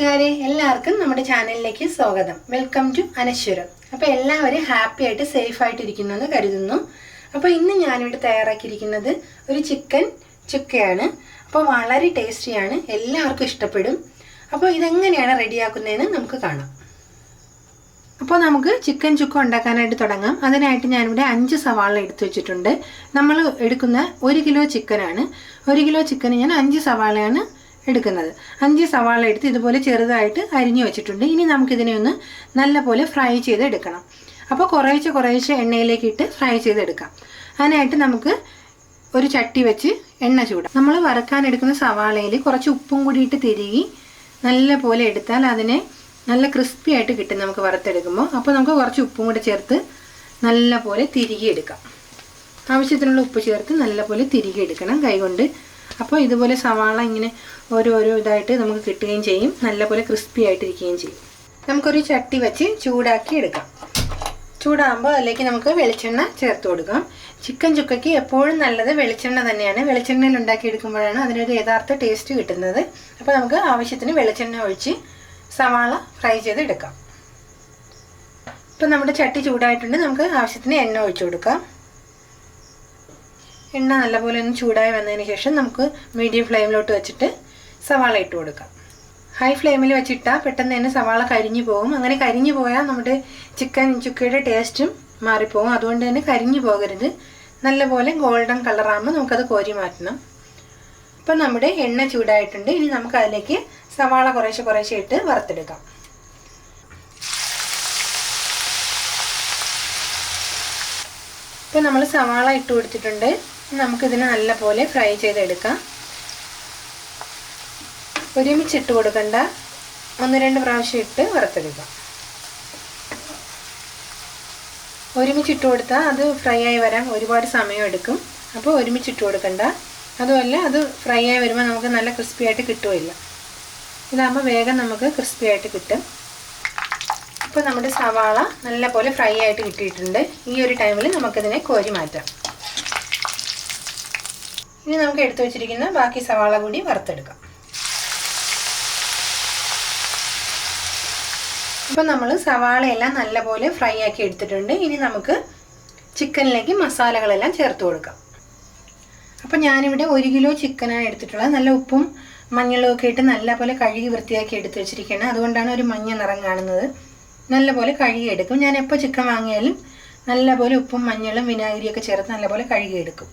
കൂട്ടുകാരെ എല്ലാവർക്കും നമ്മുടെ ചാനലിലേക്ക് സ്വാഗതം. Welcome to Anashwaram. അപ്പോൾ എല്ലാവരും ഹാപ്പി ആയിട്ട് സേഫ് ആയിട്ടിരിക്കുന്നു എന്ന് കരുതുന്നു. അപ്പോൾ ഇന്ന് ഞാനിവിടെ തയ്യാറാക്കിയിരിക്കുന്നത് ഒരു ചിക്കൻ ചുക്കയാണ്. അപ്പോൾ വളരെ ടേസ്റ്റിയാണ് എല്ലാവർക്കും ഇഷ്ടപ്പെടും. അപ്പോൾ ഇതെങ്ങനെയാണ് റെഡിയാക്കുന്നതെന്ന് നമുക്ക് കാണാം. അപ്പോൾ നമുക്ക് ചിക്കൻ ചുക്ക ഉണ്ടാക്കാനായിട്ട് തുടങ്ങാം. അതിനായിട്ട് ഞാനിവിടെ അഞ്ച് സവാള എടുത്തു വെച്ചിട്ടുണ്ട്. നമ്മൾ എടുക്കുന്ന ഒരു കിലോ ചിക്കനാണ് ഒരു കിലോ ചിക്കന് ഞാൻ അഞ്ച് സവാളയാണ് എടുക്കുന്നത്. അഞ്ച് സവാള എടുത്ത് ഇതുപോലെ ചെറുതായിട്ട് അരിഞ്ഞു വെച്ചിട്ടുണ്ട്. ഇനി നമുക്കിതിനെ ഒന്ന് നല്ലപോലെ ഫ്രൈ ചെയ്ത് എടുക്കണം അപ്പോൾ കുറേശ്ശെ കുറേശ്ശെ എണ്ണയിലേക്ക് ഇട്ട് ഫ്രൈ ചെയ്തെടുക്കാം. അതിനായിട്ട് നമുക്ക് ഒരു ചട്ടി വെച്ച് എണ്ണ ചൂടാം. നമ്മൾ വറുക്കാൻ എടുക്കുന്ന സവാളയിൽ കുറച്ച് ഉപ്പും കൂടി ഇട്ട് തിരുകി നല്ല പോലെ എടുത്താൽ അതിനെ നല്ല ക്രിസ്പി ആയിട്ട് കിട്ടും നമുക്ക് വറുത്തെടുക്കുമ്പോൾ. അപ്പോൾ നമുക്ക് കുറച്ച് ഉപ്പും കൂടി ചേർത്ത് നല്ല പോലെ തിരികെ എടുക്കാം. ആവശ്യത്തിനുള്ള ഉപ്പ് ചേർത്ത് നല്ല പോലെ തിരികെ എടുക്കണം. കൈകൊണ്ട് അപ്പോൾ ഇതുപോലെ സവാള ഇങ്ങനെ ഓരോരോ ഇതായിട്ട് നമുക്ക് കിട്ടുകയും ചെയ്യും. നല്ലപോലെ ക്രിസ്പി ആയിട്ടിരിക്കുകയും ചെയ്യും. നമുക്കൊരു ചട്ടി വെച്ച് ചൂടാക്കി എടുക്കാം. ചൂടാകുമ്പോൾ അതിലേക്ക് നമുക്ക് വെളിച്ചെണ്ണ ചേർത്ത് കൊടുക്കാം. ചിക്കൻ ചുക്കയ്ക്ക് എപ്പോഴും നല്ലത് വെളിച്ചെണ്ണ തന്നെയാണ്. വെളിച്ചെണ്ണയിൽ ഉണ്ടാക്കിയെടുക്കുമ്പോഴാണ് അതിനൊരു യഥാർത്ഥ ടേസ്റ്റ് കിട്ടുന്നത്. അപ്പോൾ നമുക്ക് ആവശ്യത്തിന് വെളിച്ചെണ്ണ ഒഴിച്ച് സവാള ഫ്രൈ ചെയ്ത് എടുക്കാം ഇപ്പം നമ്മുടെ ചട്ടി ചൂടായിട്ടുണ്ട്. നമുക്ക് ആവശ്യത്തിന് എണ്ണ ഒഴിച്ചു കൊടുക്കാം. എണ്ണ നല്ലപോലെ ഒന്ന് ചൂടായി വന്നതിന് ശേഷം നമുക്ക് മീഡിയം ഫ്ലെയിമിലോട്ട് വെച്ചിട്ട് സവാള ഇട്ട് കൊടുക്കാം. ഹൈ ഫ്ലെയിമിൽ വെച്ചിട്ടാൽ പെട്ടെന്ന് തന്നെ സവാള കരിഞ്ഞു പോകും. അങ്ങനെ കരിഞ്ഞു പോയാൽ നമ്മുടെ ചിക്കൻ ചുക്കയുടെ ടേസ്റ്റും മാറിപ്പോകും അതുകൊണ്ട് തന്നെ കരിഞ്ഞു പോകരുത്. നല്ലപോലെ ഗോൾഡൻ കളറാകുമ്പോൾ നമുക്കത് കോരി മാറ്റണം. അപ്പം നമ്മുടെ എണ്ണ ചൂടായിട്ടുണ്ട്. ഇനി നമുക്ക് അതിലേക്ക് സവാള കുറേശ്ശെ കുറേശ്ശെ ഇട്ട് വറുത്തെടുക്കാം. ഇപ്പം നമ്മൾ സവാള ഇട്ട് കൊടുത്തിട്ടുണ്ട്. നമുക്കിതിനെ നല്ലപോലെ ഫ്രൈ ചെയ്തെടുക്കാം. ഒരുമിച്ച് ഇട്ട് കൊടുക്കണ്ട. ഒന്ന് രണ്ട് പ്രാവശ്യം ഇട്ട് വറുത്തെടുക്കുക ഒരുമിച്ച് ഇട്ട് കൊടുത്താൽ അത് ഫ്രൈ ആയി വരാൻ ഒരുപാട് സമയം എടുക്കും. അപ്പോൾ ഒരുമിച്ച് ഇട്ട് കൊടുക്കണ്ട. അതുമല്ല അത് ഫ്രൈ ആയി വരുമ്പോൾ നമുക്ക് നല്ല ക്രിസ്പി ആയിട്ട് കിട്ടുമില്ല ഇതാകുമ്പോൾ വേഗം നമുക്ക് ക്രിസ്പി ആയിട്ട് കിട്ടും. ഇപ്പോൾ നമ്മുടെ സവാള നല്ലപോലെ ഫ്രൈ ആയിട്ട് കിട്ടിയിട്ടുണ്ട്. ഈ ഒരു ടൈമിൽ നമുക്കിതിനെ കോരി മാറ്റാം. ഇനി നമുക്ക് എടുത്തു വെച്ചിരിക്കുന്ന ബാക്കി സവാള കൂടി വറുത്തെടുക്കാം. അപ്പോൾ നമ്മൾ സവാളയെല്ലാം നല്ലപോലെ ഫ്രൈ ആക്കി എടുത്തിട്ടുണ്ട്. ഇനി നമുക്ക് ചിക്കനിലേക്ക് മസാലകളെല്ലാം ചേർത്ത് കൊടുക്കാം. അപ്പോൾ ഞാനിവിടെ ഒരു കിലോ ചിക്കനാണ് എടുത്തിട്ടുള്ളത്. നല്ല ഉപ്പും മഞ്ഞളും ഒക്കെ ഇട്ട് നല്ലപോലെ കഴുകി വൃത്തിയാക്കി എടുത്ത് വെച്ചിരിക്കുകയാണ്. അതുകൊണ്ടാണ് ഒരു മഞ്ഞ നിറം കാണുന്നത്. നല്ലപോലെ കഴുകിയെടുക്കും ഞാൻ എപ്പോൾ ചിക്കൻ വാങ്ങിയാലും നല്ലപോലെ ഉപ്പും മഞ്ഞളും വിനാഗിരിയൊക്കെ ചേർത്ത് നല്ലപോലെ കഴുകിയെടുക്കും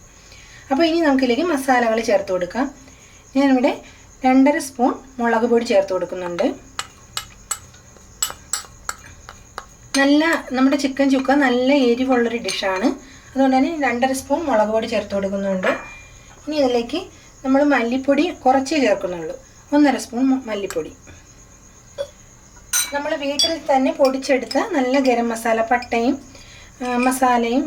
അപ്പോൾ ഇനി നമുക്കിതിലേക്ക് മസാലകൾ ചേർത്ത് കൊടുക്കാം. ഞാനിവിടെ രണ്ടര സ്പൂൺ മുളക് പൊടി ചേർത്ത് കൊടുക്കുന്നുണ്ട്. നല്ല നമ്മുടെ ചിക്കൻ ചുക്ക നല്ല എരിവുള്ളൊരു ഡിഷാണ്. അതുകൊണ്ട് തന്നെ രണ്ടര സ്പൂൺ മുളക് പൊടി ചേർത്ത് കൊടുക്കുന്നുണ്ട്. ഇനി ഇതിലേക്ക് നമ്മൾ മല്ലിപ്പൊടി കുറച്ചേ ചേർക്കുന്നുള്ളൂ. ഒന്നര സ്പൂൺ മല്ലിപ്പൊടി. നമ്മൾ വീട്ടിൽ തന്നെ പൊടിച്ചെടുത്ത നല്ല ഗരം മസാല പട്ടയും മസാലയും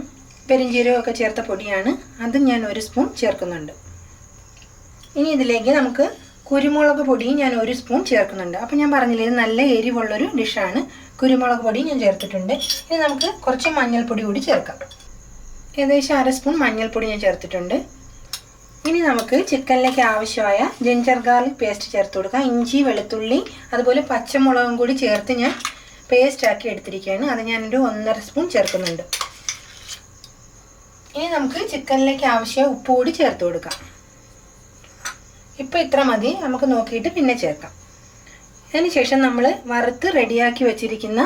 പെരിഞ്ചീരവും ഒക്കെ ചേർത്ത പൊടിയാണ്. അതും ഞാൻ ഒരു സ്പൂൺ ചേർക്കുന്നുണ്ട്. ഇനി ഇതിലേക്ക് നമുക്ക് കുരുമുളക് പൊടിയും ഞാൻ ഒരു സ്പൂൺ ചേർക്കുന്നുണ്ട്. അപ്പം ഞാൻ പറഞ്ഞില്ലേ ഇത് നല്ല എരിവുള്ളൊരു ഡിഷാണ്. കുരുമുളക് പൊടി ഞാൻ ചേർത്തിട്ടുണ്ട്. ഇനി നമുക്ക് കുറച്ച് മഞ്ഞൾപ്പൊടി കൂടി ചേർക്കാം. ഏകദേശം അര സ്പൂൺ മഞ്ഞൾപ്പൊടി ഞാൻ ചേർത്തിട്ടുണ്ട്. ഇനി നമുക്ക് ചിക്കനിലേക്ക് ആവശ്യമായ ജിഞ്ചർ ഗാർലിക് പേസ്റ്റ് ചേർത്ത് കൊടുക്കാം. ഇഞ്ചി വെളുത്തുള്ളി അതുപോലെ പച്ചമുളകും കൂടി ചേർത്ത് ഞാൻ പേസ്റ്റാക്കി എടുത്തിരിക്കുകയാണ്. അത് ഞാനൊരു ഒന്നര സ്പൂൺ ചേർക്കുന്നുണ്ട്. ഇനി നമുക്ക് ചിക്കനിലേക്ക് ആവശ്യമായ ഉപ്പ് കൂടി ചേർത്ത് കൊടുക്കാം. ഇപ്പോൾ ഇത്ര മതി. നമുക്ക് നോക്കിയിട്ട് പിന്നെ ചേർക്കാം. അതിനുശേഷം നമ്മൾ വറുത്ത് റെഡിയാക്കി വെച്ചിരിക്കുന്ന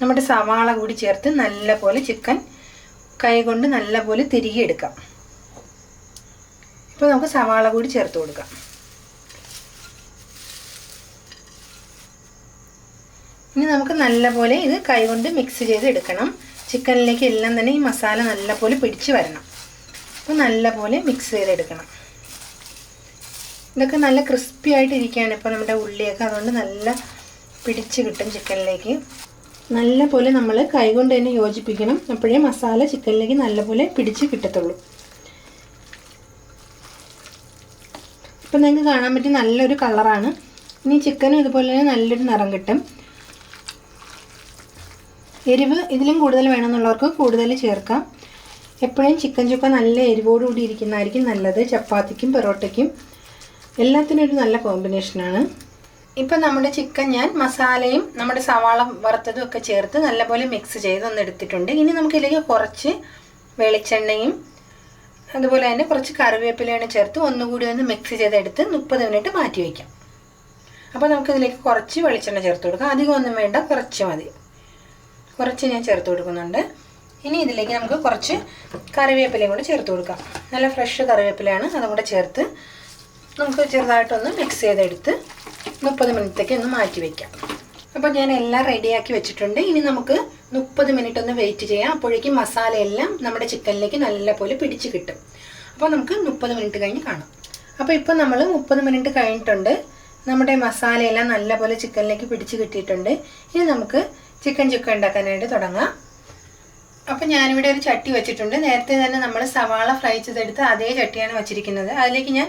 നമ്മുടെ സവാള കൂടി ചേർത്ത് നല്ല പോലെ ചിക്കൻ കൈകൊണ്ട് നല്ലപോലെ തിരികെ എടുക്കാം. ഇപ്പോൾ നമുക്ക് സവാള കൂടി ചേർത്ത് കൊടുക്കാം. ഇനി നമുക്ക് നല്ല പോലെ ഇത് കൈകൊണ്ട് മിക്സ് ചെയ്ത് എടുക്കണം. ചിക്കനിലേക്ക് എല്ലാം തന്നെ ഈ മസാല നല്ലപോലെ പിടിച്ച് വരണം. അപ്പോൾ നല്ലപോലെ മിക്സ് ചെയ്തെടുക്കണം. ഇതൊക്കെ നല്ല ക്രിസ്പി ആയിട്ടിരിക്കുകയാണ് ഇപ്പോൾ നമ്മുടെ ഉള്ളിയൊക്കെ. അതുകൊണ്ട് നല്ല പിടിച്ച് കിട്ടും ചിക്കനിലേക്ക്. നല്ല പോലെ നമ്മൾ കൈകൊണ്ട് തന്നെ യോജിപ്പിക്കണം. അപ്പോഴേ മസാല ചിക്കനിലേക്ക് നല്ലപോലെ പിടിച്ച് കിട്ടത്തുള്ളൂ. ഇപ്പം നിങ്ങൾക്ക് കാണാൻ പറ്റിയ നല്ലൊരു കളറാണ് ഇനി ചിക്കനും ഇതുപോലെ തന്നെ നല്ലൊരു നിറം കിട്ടും. എരിവ് ഇതിലും കൂടുതൽ വേണമെന്നുള്ളവർക്ക് കൂടുതൽ ചേർക്കാം. എപ്പോഴും ചിക്കൻ ചുക്ക നല്ല എരിവോടുകൂടി ഇരിക്കുന്നതായിരിക്കും നല്ലത്. ചപ്പാത്തിക്കും പൊറോട്ടയ്ക്കും. എല്ലാത്തിനും ഒരു നല്ല കോമ്പിനേഷനാണ് ഇപ്പം നമ്മുടെ ചിക്കൻ ഞാൻ മസാലയും നമ്മുടെ സവാള വറുത്തതും ഒക്കെ ചേർത്ത് നല്ലപോലെ മിക്സ് ചെയ്ത് ഒന്ന് എടുത്തിട്ടുണ്ട്. ഇനി നമുക്ക് ഇതിലേക്ക് കുറച്ച് വെളിച്ചെണ്ണയും അതുപോലെ തന്നെ കുറച്ച് കറിവേപ്പിലയാണ് ചേർത്ത് ഒന്നുകൂടി ഒന്ന് മിക്സ് ചെയ്തെടുത്ത് മുപ്പത് മിനിറ്റ് മാറ്റി വയ്ക്കാം. അപ്പോൾ നമുക്കിതിലേക്ക് കുറച്ച് വെളിച്ചെണ്ണ ചേർത്ത് കൊടുക്കാം. അധികമൊന്നും വേണ്ട കുറച്ച് മതി. കുറച്ച് ഞാൻ ചേർത്ത് കൊടുക്കുന്നുണ്ട്. ഇനി ഇതിലേക്ക് നമുക്ക് കുറച്ച് കറിവേപ്പിലയും കൂടെ ചേർത്ത് കൊടുക്കാം. നല്ല ഫ്രഷ് കറിവേപ്പിലയാണ് അതും കൂടെ ചേർത്ത് നമുക്ക് ചെറുതായിട്ടൊന്ന് മിക്സ് ചെയ്തെടുത്ത് മുപ്പത് മിനിറ്റത്തേക്ക് ഒന്ന് മാറ്റി വയ്ക്കാം അപ്പോൾ ഞാൻ എല്ലാം റെഡിയാക്കി വെച്ചിട്ടുണ്ട്. ഇനി നമുക്ക് മുപ്പത് മിനിറ്റ് ഒന്ന് വെയിറ്റ് ചെയ്യാം. അപ്പോഴേക്കും മസാലയെല്ലാം നമ്മുടെ ചിക്കനിലേക്ക് നല്ലപോലെ പിടിച്ച് കിട്ടും. അപ്പോൾ നമുക്ക് മുപ്പത് മിനിറ്റ് കഴിഞ്ഞ് കാണാം. അപ്പോൾ ഇപ്പോൾ നമ്മൾ മുപ്പത് മിനിറ്റ് കഴിഞ്ഞിട്ടുണ്ട്. നമ്മുടെ മസാലയെല്ലാം നല്ലപോലെ ചിക്കനിലേക്ക് പിടിച്ച് കിട്ടിയിട്ടുണ്ട്. ഇനി നമുക്ക് ചിക്കൻ ചുക്ക ഉണ്ടാക്കാനായിട്ട് തുടങ്ങാം. അപ്പം ഞാനിവിടെ ഒരു ചട്ടി വെച്ചിട്ടുണ്ട്. നേരത്തെ തന്നെ നമ്മൾ സവാള ഫ്രൈ ചെയ്തെടുത്ത് അതേ ചട്ടിയാണ് വെച്ചിരിക്കുന്നത്. അതിലേക്ക് ഞാൻ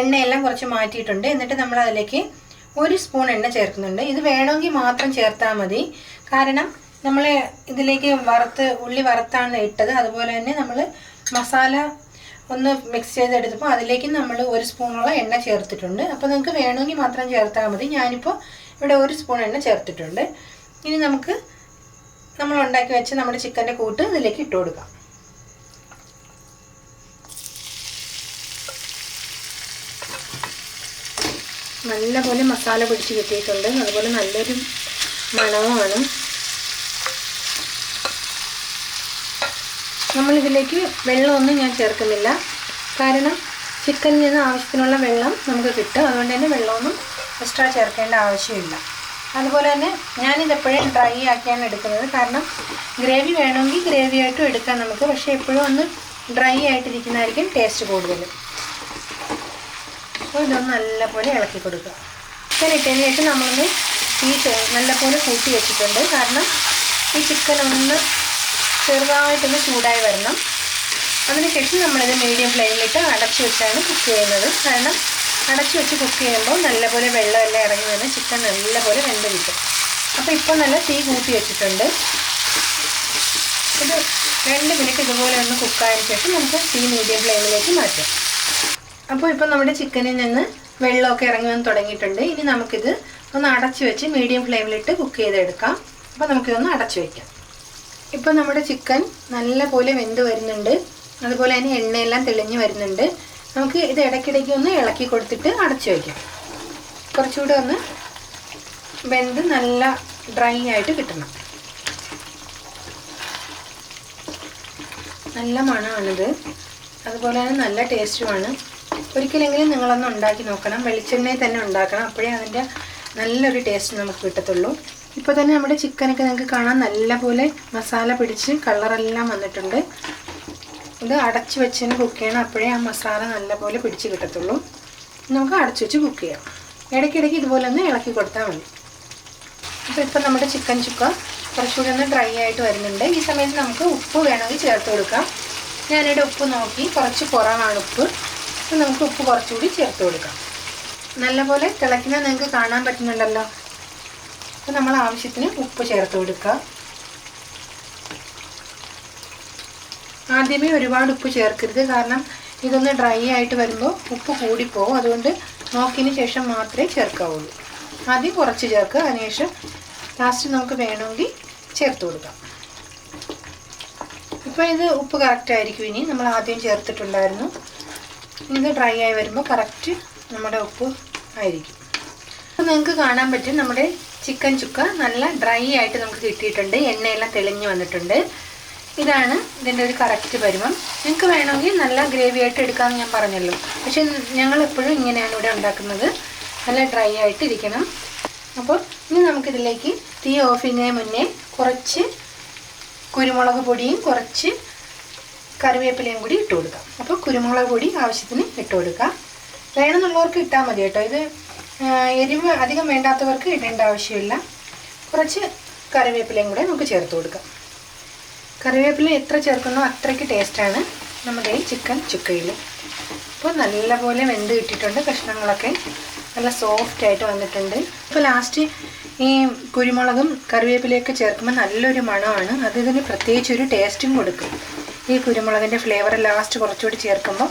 എണ്ണയെല്ലാം കുറച്ച് മാറ്റിയിട്ടുണ്ട്. എന്നിട്ട് നമ്മൾ അതിലേക്ക് ഒരു സ്പൂൺ എണ്ണ ചേർക്കുന്നുണ്ട്. ഇത് വേണമെങ്കിൽ മാത്രം ചേർത്താൽ മതി. കാരണം നമ്മൾ ഇതിലേക്ക് വറുത്ത് ഉള്ളി വറുത്താണ് ഇട്ടത്. അതുപോലെ തന്നെ നമ്മൾ മസാല ഒന്ന് മിക്സ് ചെയ്തെടുത്തപ്പോൾ അതിലേക്ക് നമ്മൾ ഒരു സ്പൂണുള്ള എണ്ണ ചേർത്തിട്ടുണ്ട്. അപ്പോൾ നിങ്ങൾക്ക് വേണമെങ്കിൽ മാത്രം ചേർത്താൽ മതി. ഞാനിപ്പോൾ ഇവിടെ ഒരു സ്പൂൺ എണ്ണ ചേർത്തിട്ടുണ്ട്. ഇനി നമുക്ക് നമ്മൾ ഉണ്ടാക്കി വെച്ച നമ്മുടെ ചിക്കന്റെ കൂട്ട് ഇതിലേക്ക് ഇട്ട് കൊടുക്കാം. നല്ലപോലെ മസാല പിടിച്ച് കിട്ടിയിട്ടുണ്ട്. അതുപോലെ നല്ലൊരു മണവുമാണ് നമ്മളിതിലേക്ക് വെള്ളമൊന്നും ഞാൻ ചേർക്കുന്നില്ല. കാരണം ചിക്കനിൽ നിന്ന് ആവശ്യത്തിനുള്ള വെള്ളം നമുക്ക് കിട്ടും. അതുകൊണ്ട് തന്നെ വെള്ളമൊന്നും എക്സ്ട്രാ ചേർക്കേണ്ട ആവശ്യമില്ല. അതുപോലെ തന്നെ ഞാനിത് എപ്പോഴും ഡ്രൈ ആക്കിയാണ് എടുക്കുന്നത്. കാരണം ഗ്രേവി വേണമെങ്കിൽ ഗ്രേവി ആയിട്ടും എടുക്കാം നമുക്ക്. പക്ഷേ എപ്പോഴും ഒന്ന് ഡ്രൈ ആയിട്ടിരിക്കുന്നതായിരിക്കും ടേസ്റ്റ് കൂടുതൽ. അപ്പോൾ ഇതൊന്ന് നല്ലപോലെ ഇളക്കി കൊടുക്കുക. ചിക്കൻ ഇട്ടതിന് ശേഷം നമ്മളൊന്ന് ഈ നല്ലപോലെ കൂട്ടി വെച്ചിട്ടുണ്ട്. കാരണം ഈ ചിക്കൻ ഒന്ന് ചെറുതായിട്ടൊന്ന് ചൂടായി വരണം. അതിനുശേഷം നമ്മളിത് മീഡിയം ഫ്ലെയിമിലിട്ട് അടച്ചു വെച്ചാണ് കുക്ക് ചെയ്യുന്നത്. കാരണം അടച്ചു വെച്ച് കുക്ക് ചെയ്യുമ്പോൾ നല്ലപോലെ വെള്ളമെല്ലാം ഇറങ്ങി വന്ന് ചിക്കൻ നല്ലപോലെ വെന്ത് കിട്ടും. അപ്പോൾ ഇപ്പോൾ നല്ല തീ കൂട്ടി വെച്ചിട്ടുണ്ട്. ഇത് രണ്ട് മിനിറ്റ് ഇതുപോലെ ഒന്ന് കുക്കായതിനു ശേഷം നമുക്ക് തീ മീഡിയം ഫ്ലെയിമിലേക്ക് മാറ്റാം. അപ്പോൾ ഇപ്പോൾ നമ്മുടെ ചിക്കനിൽ നിന്ന് വെള്ളമൊക്കെ ഇറങ്ങി വന്ന് തുടങ്ങിയിട്ടുണ്ട്. ഇനി നമുക്കിത് ഒന്ന് അടച്ചു വെച്ച് മീഡിയം ഫ്ലെയിമിലിട്ട് കുക്ക് ചെയ്തെടുക്കാം. അപ്പോൾ നമുക്കിതൊന്ന് അടച്ചു വയ്ക്കാം ഇപ്പോൾ നമ്മുടെ ചിക്കൻ നല്ലപോലെ വെന്ത് വരുന്നുണ്ട്. അതുപോലെ തന്നെ എണ്ണയെല്ലാം തെളിഞ്ഞ് വരുന്നുണ്ട്. നമുക്ക് ഇത് ഇടയ്ക്കിടയ്ക്ക് ഒന്ന് ഇളക്കി കൊടുത്തിട്ട് അടച്ചു വയ്ക്കാം കുറച്ചുകൂടെ ഒന്ന് വെന്ത് നല്ല ഡ്രൈ ആയിട്ട് കിട്ടണം. നല്ല മണമാണിത്. അതുപോലെ തന്നെ നല്ല ടേസ്റ്റുമാണ്. ഒരിക്കലെങ്കിലും നിങ്ങളൊന്ന് ഉണ്ടാക്കി നോക്കണം. വെളിച്ചെണ്ണയിൽ തന്നെ ഉണ്ടാക്കണം. അപ്പോഴേ അതിന്റെ നല്ലൊരു ടേസ്റ്റ് നമുക്ക് കിട്ടത്തുള്ളൂ. ഇപ്പോൾ തന്നെ നമ്മുടെ ചിക്കനൊക്കെ നിങ്ങൾക്ക് കാണാൻ നല്ലപോലെ മസാല പിടിച്ച് കളറെല്ലാം വന്നിട്ടുണ്ട്. ഇത് അടച്ച് വെച്ചതിന് കുക്ക് ചെയ്യണം. അപ്പോഴേ ആ മസാല നല്ലപോലെ പിടിച്ച് കിട്ടത്തുള്ളൂ. നമുക്ക് അടച്ചു വെച്ച് കുക്ക് ചെയ്യാം. ഇടയ്ക്കിടയ്ക്ക് ഇതുപോലെ ഒന്ന് ഇളക്കി കൊടുത്താൽ മതി. അപ്പോൾ ഇപ്പം നമ്മുടെ ചിക്കൻ ചുക്ക കുറച്ചുകൂടി ഒന്ന് ഡ്രൈ ആയിട്ട് വരുന്നുണ്ട്. ഈ സമയത്ത് നമുക്ക് ഉപ്പ് വേണമെങ്കിൽ ചേർത്ത് കൊടുക്കാം. ഞാനിവിടെ ഉപ്പ് നോക്കി. കുറച്ച് കുറവാണ് ഉപ്പ്. അപ്പോൾ നമുക്ക് ഉപ്പ് കുറച്ചുകൂടി ചേർത്ത് കൊടുക്കാം. നല്ലപോലെ തിളയ്ക്കുന്നത് നിങ്ങൾക്ക് കാണാൻ പറ്റുന്നുണ്ടല്ലോ. അപ്പോൾ നമ്മൾ ആവശ്യത്തിന് ഉപ്പ് ചേർത്ത് കൊടുക്കുക ആദ്യമേ ഒരുപാട് ഉപ്പ് ചേർക്കരുത്. കാരണം ഇതൊന്ന് ഡ്രൈ ആയിട്ട് വരുമ്പോൾ ഉപ്പ് കൂടിപ്പോകും അതുകൊണ്ട് നോക്കിയതിന് ശേഷം മാത്രമേ ചേർക്കാവുള്ളൂ. ആദ്യം കുറച്ച് ചേർക്കുക. അതിനുശേഷം ലാസ്റ്റ് നമുക്ക് വേണമെങ്കിൽ ചേർത്ത് കൊടുക്കാം. ഇപ്പോൾ ഇത് ഉപ്പ് കറക്റ്റ് ആയിരിക്കും ഇനി. നമ്മൾ ആദ്യം ചേർത്തിട്ടുണ്ടായിരുന്നു. ഇത് ഡ്രൈ ആയി വരുമ്പോൾ കറക്റ്റ് നമ്മുടെ ഉപ്പ് ആയിരിക്കും. അപ്പോൾ നിങ്ങൾക്ക് കാണാൻ പറ്റും നമ്മുടെ ചിക്കൻ ചുക്ക നല്ല ഡ്രൈ ആയിട്ട് നമുക്ക് കിട്ടിയിട്ടുണ്ട്. എണ്ണയെല്ലാം തെളിഞ്ഞു വന്നിട്ടുണ്ട്. ഇതാണ് ഇതിന്റെ ഒരു കറക്റ്റ് പരുവം. നിങ്ങൾക്ക് വേണമെങ്കിൽ നല്ല ഗ്രേവി ആയിട്ട് എടുക്കാമെന്ന് ഞാൻ പറഞ്ഞല്ലോ. പക്ഷെ ഞങ്ങൾ എപ്പോഴും ഇങ്ങനെയാണ് ഇവിടെ ഉണ്ടാക്കുന്നത്. നല്ല ഡ്രൈ ആയിട്ട് ഇരിക്കണം. അപ്പോൾ ഇനി നമുക്കിതിലേക്ക് തീ ഓഫ് ചെയ്യുന്നതിന് മുന്നേ കുറച്ച് കുരുമുളക് പൊടിയും കുറച്ച് കറിവേപ്പിലയും കൂടി ഇട്ട് കൊടുക്കാം. അപ്പോൾ കുരുമുളക് പൊടി ആവശ്യത്തിന് ഇട്ട് കൊടുക്കാം. വേണമെന്നുള്ളവർക്ക് ഇട്ടാൽ മതി കേട്ടോ. ഇത് എരിവ് അധികം വേണ്ടാത്തവർക്ക് ഇടേണ്ട ആവശ്യമില്ല. കുറച്ച് കറിവേപ്പിലയും കൂടെ നമുക്ക് ചേർത്ത് കൊടുക്കാം. കറിവേപ്പില എത്ര ചേർക്കുന്നോ അത്രയ്ക്ക് ടേസ്റ്റാണ്. നമ്മുടെ ഈ ചിക്കൻ ചുക്കയിൽ. അപ്പോൾ നല്ലപോലെ വെന്ത് കിട്ടിയിട്ടുണ്ട്. കഷ്ണങ്ങളൊക്കെ നല്ല സോഫ്റ്റ് ആയിട്ട് വന്നിട്ടുണ്ട്. ഇപ്പോൾ ലാസ്റ്റ് ഈ കുരുമുളകും കറിവേപ്പിലയൊക്കെ ചേർക്കുമ്പോൾ നല്ലൊരു മണമാണ്. അത് ഇതിന് പ്രത്യേകിച്ച് ഒരു ടേസ്റ്റും കൊടുക്കും. ഈ കുരുമുളകിന്റെ ഫ്ലേവർ ലാസ്റ്റ് കുറച്ചുകൂടി ചേർക്കുമ്പോൾ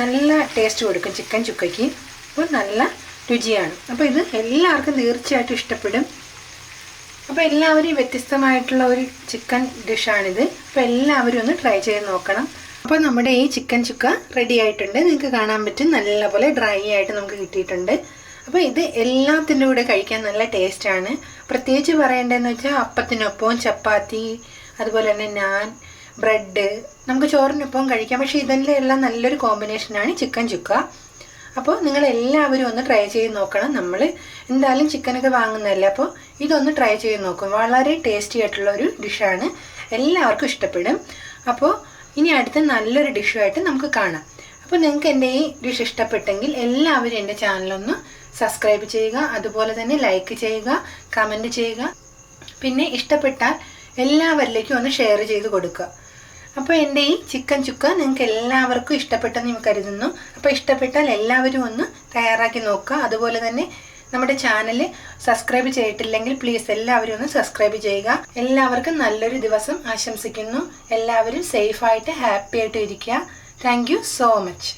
നല്ല ടേസ്റ്റ് കൊടുക്കും ചിക്കൻ ചുക്കയ്ക്ക്. അപ്പോൾ നല്ല രുചിയാണ്. അപ്പോൾ ഇത് എല്ലാവർക്കും തീർച്ചയായിട്ടും ഇഷ്ടപ്പെടും. അപ്പോൾ എല്ലാവരും വ്യത്യസ്തമായിട്ടുള്ള ഒരു ചിക്കൻ ഡിഷാണിത് അപ്പോൾ എല്ലാവരും ഒന്ന് ട്രൈ ചെയ്ത് നോക്കണം. അപ്പോൾ നമ്മുടെ ഈ ചിക്കൻ ചുക്ക റെഡി ആയിട്ടുണ്ട്. നിങ്ങൾക്ക് കാണാൻ പറ്റും. നല്ലപോലെ ഡ്രൈ ആയിട്ട് നമുക്ക് കിട്ടിയിട്ടുണ്ട്. അപ്പോൾ ഇത് എല്ലാത്തിന്റെ കൂടെ കഴിക്കാൻ നല്ല ടേസ്റ്റാണ് പ്രത്യേകിച്ച് പറയേണ്ടതെന്ന് വെച്ചാൽ അപ്പത്തിനൊപ്പം ചപ്പാത്തി അതുപോലെ തന്നെ നാൻ ബ്രെഡ് നമുക്ക് ചോറിനൊപ്പം കഴിക്കാം. പക്ഷേ ഇതെല്ലാം എല്ലാം നല്ലൊരു കോമ്പിനേഷനാണ് ചിക്കൻ ചുക്ക. അപ്പോൾ നിങ്ങൾ എല്ലാവരും ഒന്ന് ട്രൈ ചെയ്ത് നോക്കണം. നമ്മൾ എന്തായാലും ചിക്കനൊക്കെ വാങ്ങുന്നതല്ലേ? അപ്പോൾ ഇതൊന്ന് ട്രൈ ചെയ്ത് നോക്കും. വളരെ ടേസ്റ്റി ആയിട്ടുള്ള ഒരു ഡിഷാണ് എല്ലാവർക്കും ഇഷ്ടപ്പെടും. അപ്പോൾ ഇനി അടുത്ത നല്ലൊരു ഡിഷുമായിട്ട് നമുക്ക് കാണാം. അപ്പോൾ നിങ്ങൾക്ക് എന്റെ ഈ ഡിഷ് ഇഷ്ടപ്പെട്ടെങ്കിൽ എല്ലാവരും എന്റെ ചാനലൊന്ന് സബ്സ്ക്രൈബ് ചെയ്യുക. അതുപോലെ തന്നെ ലൈക്ക് ചെയ്യുക കമന്റ് ചെയ്യുക. പിന്നെ ഇഷ്ടപ്പെട്ടാൽ എല്ലാവരിലേക്കും ഒന്ന് ഷെയർ ചെയ്ത് കൊടുക്കുക. അപ്പോൾ എന്റെ ഈ ചിക്കൻ ചുക്ക നിങ്ങൾക്ക് എല്ലാവർക്കും ഇഷ്ടപ്പെട്ടെന്ന് ഞാൻ കരുതുന്നു. അപ്പോൾ ഇഷ്ടപ്പെട്ടാൽ എല്ലാവരും ഒന്ന് തയ്യാറാക്കി നോക്കുക. അതുപോലെ തന്നെ നമ്മുടെ ചാനൽ സബ്സ്ക്രൈബ് ചെയ്തിട്ടില്ലെങ്കിൽ പ്ലീസ് എല്ലാവരും ഒന്ന് സബ്സ്ക്രൈബ് ചെയ്യുക. എല്ലാവർക്കും നല്ലൊരു ദിവസം ആശംസിക്കുന്നു. എല്ലാവരും സേഫായിട്ട് ഹാപ്പി ആയിട്ട് ഇരിക്കുക. Thank so much